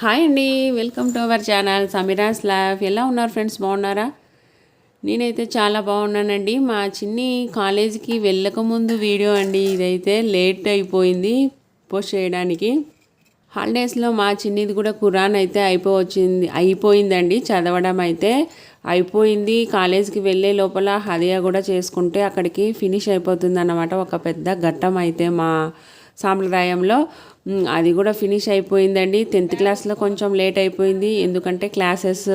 Hi అండి welcome to our channel సమీరాస్ lab ఎలా ఉన్నారు ఫ్రెండ్స్? బాగున్నారా? నేనైతే చాలా బాగున్నానండి. మా చిన్ని కాలేజీకి వెళ్ళకముందు వీడియో అండి ఇదైతే లేట్ అయిపోయింది పోస్ట్ చేయడానికి. హాలిడేస్లో మా చిన్నిది కూడా ఖురాన్ అయితే అయిపోవచ్చింది అయిపోయిందండి చదవడం అయితే అయిపోయింది. కాలేజీకి వెళ్ళే లోపల హదియా కూడా చేసుకుంటే అక్కడికి ఫినిష్ అయిపోతుంది అన్నమాట ఒక పెద్ద ఘట్టం అయితే మా సాంప్రదాయంలో. అది కూడా ఫినిష్ అయిపోయిందండి. టెన్త్ క్లాస్లో కొంచెం లేట్ అయిపోయింది. ఎందుకంటే క్లాసెస్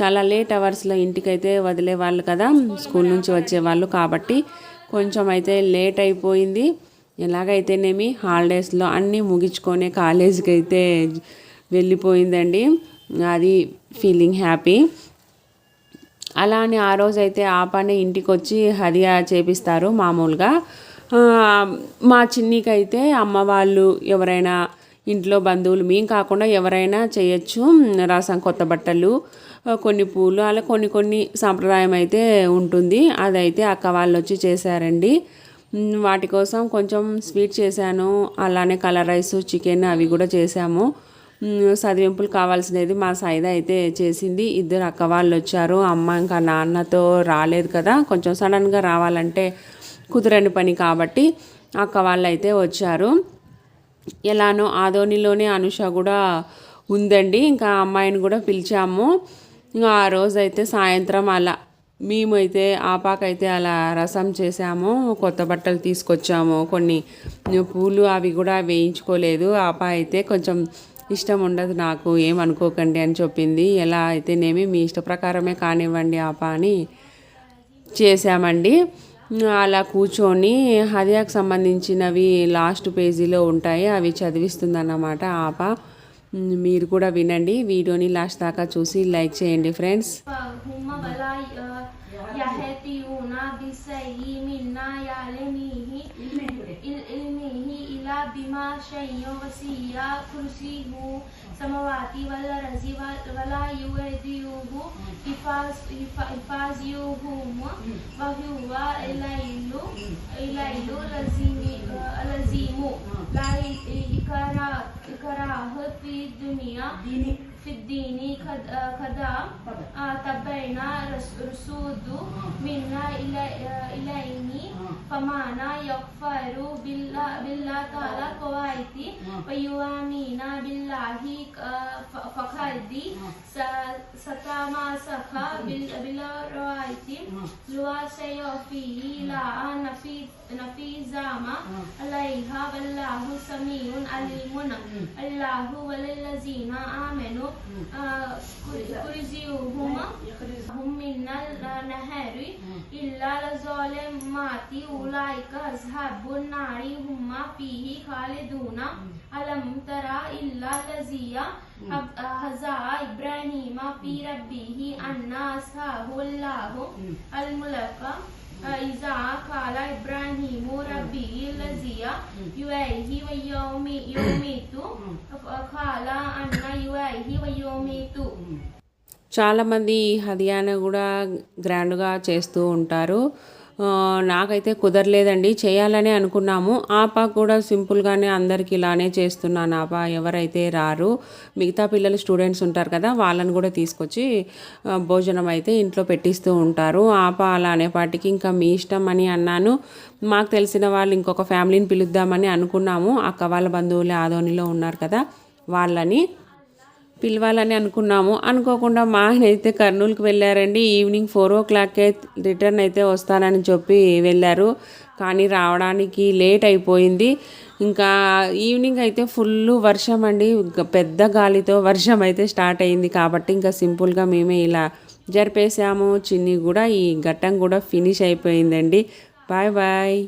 చాలా లేట్ అవర్స్లో ఇంటికైతే వదిలేవాళ్ళు కదా. స్కూల్ నుంచి వచ్చేవాళ్ళు కాబట్టి కొంచెం అయితే లేట్ అయిపోయింది. ఎలాగైతేనేమి హాలిడేస్లో అన్నీ ముగించుకొని కాలేజీకి అయితే వెళ్ళిపోయిందండి. అది ఫీలింగ్ హ్యాపీ. అలా అని ఆ రోజైతే ఆ పని ఇంటికి వచ్చి హదియా చేపిస్తారు మామూలుగా. మా చిన్నికైతే అమ్మ వాళ్ళు ఎవరైనా ఇంట్లో బంధువులు మేము కాకుండా ఎవరైనా చేయొచ్చు. రసం కొత్త బట్టలు కొన్ని పూలు అలా కొన్ని కొన్ని సాంప్రదాయం అయితే ఉంటుంది. అదైతే అక్క వాళ్ళు వచ్చి చేశారండి. వాటి కోసం కొంచెం స్వీట్ చేశాను. అలానే కలర్ రైస్ చికెన్ అవి కూడా చేశాము. చదివింపులు కావాల్సినది మా సైద అయితే చేసింది. ఇద్దరు అక్క వాళ్ళు వచ్చారు. అమ్మ ఇంకా నాన్నతో రాలేదు కదా. కొంచెం సడన్గా రావాలంటే కుదరని పని కాబట్టి అక్క వాళ్ళు అయితే వచ్చారు. ఎలానో ఆదోనిలోనే అనుష కూడా ఉందండి. ఇంకా అమ్మాయిని కూడా పిలిచాము. ఇంకా ఆ రోజు అయితే సాయంత్రం అలా మేము అయితే ఆపాకైతే అలా రసం చేసాము. కొత్త బట్టలు తీసుకొచ్చాము. కొన్ని పూలు అవి కూడా వేయించుకోలేదు. ఆపా అయితే కొంచెం ఇష్టం ఉండదు నాకు ఏమనుకోకండి అని చెప్పింది. ఎలా అయితేనేమి మీ ఇష్ట ప్రకారమే కానివ్వండి ఆ అని చేశామండి. అలా కూర్చొని హదియాకు సంబంధించినవి లాస్ట్ పేజీలో ఉంటాయి అవి చదివిస్తుందన్నమాట ఆప. మీరు కూడా వినండి వీడియోని లాస్ట్ దాకా చూసి లైక్ చేయండి ఫ్రెండ్స్. بما شيء وسيع كرسيه السماوات والأرض ولا يؤذيه حفاظهم وهو الليل العظيم لا إكراه في الدنيا في الدين قد قد تبين رسول منا إليه فمعنى يغفر بالله بالله تعالى قواعد ويؤمن بالله فقد ستماسك بالرواية لوا سيوفيه لا نفي زعما عليها والله سميع عليم الله وللذين آمنوا كرزيهم هم من النهر إلا لظالمات أولئك أصحاب النار هم فيه خالدون ألم ترى إلا الذي هزا إبراهيم في ربه أن أصحاب الله الملك إذا قال إبراهيم ربي الذي يوحي ويوم يوميت قال أن يوحي ويوميت చాలామంది హదియాను కూడా గ్రాండ్గా చేస్తూ ఉంటారు ఆ, నాకైతే కుదరలేదండి. చేయాలనే అనుకున్నాము. ఆప కూడా సింపుల్గానే అందరికీ ఇలానే చేస్తున్నాను ఆప. ఎవరైతే రారు మిగతా పిల్లలు స్టూడెంట్స్ ఉంటారు కదా వాళ్ళని కూడా తీసుకొచ్చి భోజనం అయితే ఇంట్లో పెట్టిస్తూ ఉంటారు. ఆప అలా అనేపాటికి ఇంకా మీ ఇష్టం అని అన్నాను. మాకు తెలిసిన వాళ్ళు ఇంకొక ఫ్యామిలీని పిలుద్దామని అనుకున్నాము. అక్క వాళ్ళ బంధువులే ఆదోనిలో ఉన్నారు కదా వాళ్ళని పిలవాలని అనుకున్నాము. అనుకోకుండా మా ఆయన అయితే కర్నూలుకి వెళ్ళారండి. ఈవినింగ్ ఫోర్ ఓ క్లాక్కే రిటర్న్ అయితే వస్తానని చెప్పి వెళ్ళారు. కానీ రావడానికి లేట్ అయిపోయింది. ఇంకా ఈవినింగ్ అయితే ఫుల్ వర్షం అండి. పెద్ద గాలితో వర్షం అయితే స్టార్ట్ అయింది కాబట్టి ఇంకా సింపుల్గా మేమే ఇలా జరిపేసాము చిన్ని కూడా ఈ ఘట్టం కూడా ఫినిష్ అయిపోయిందండి. Bye bye.